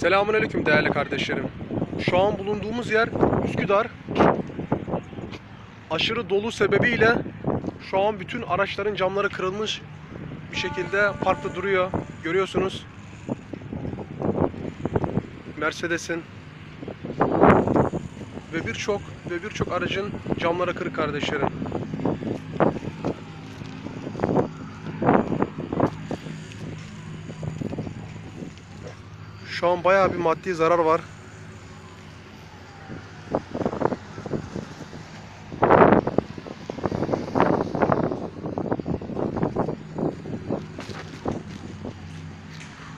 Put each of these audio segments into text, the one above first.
Selamünaleyküm değerli kardeşlerim. Şu an bulunduğumuz yer Üsküdar. Aşırı dolu sebebiyle şu an bütün araçların camları kırılmış bir şekilde parkta duruyor. Görüyorsunuz. Mercedes'in ve birçok ve birçok aracın camları kırık kardeşlerim. Şu an bayağı bir maddi zarar var.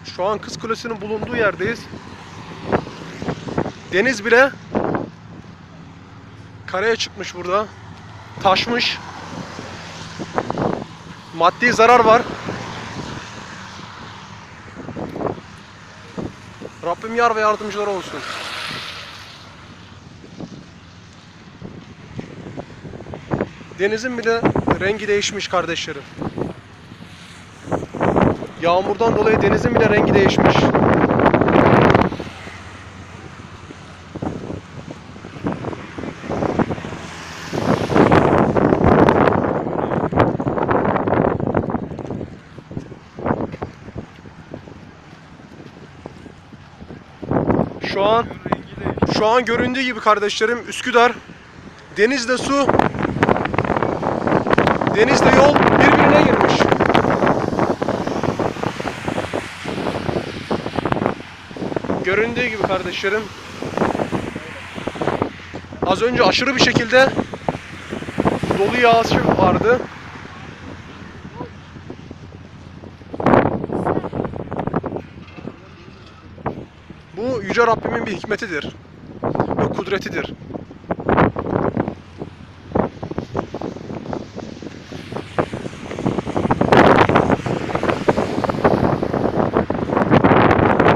Şu an Kız Kulesi'nin bulunduğu yerdeyiz. Deniz bile karaya çıkmış burada. Taşmış. Maddi zarar var. Rabbim yar ve yardımcılar olsun. Denizin bile rengi değişmiş kardeşlerim. Yağmurdan dolayı denizin bile rengi değişmiş. Şu an şu an göründüğü gibi kardeşlerim Üsküdar denizle su denizle yol birbirine girmiş. Göründüğü gibi kardeşlerim az önce aşırı bir şekilde dolu yağışı vardı. Bu Yüce Rabbimin bir hikmetidir ve kudretidir.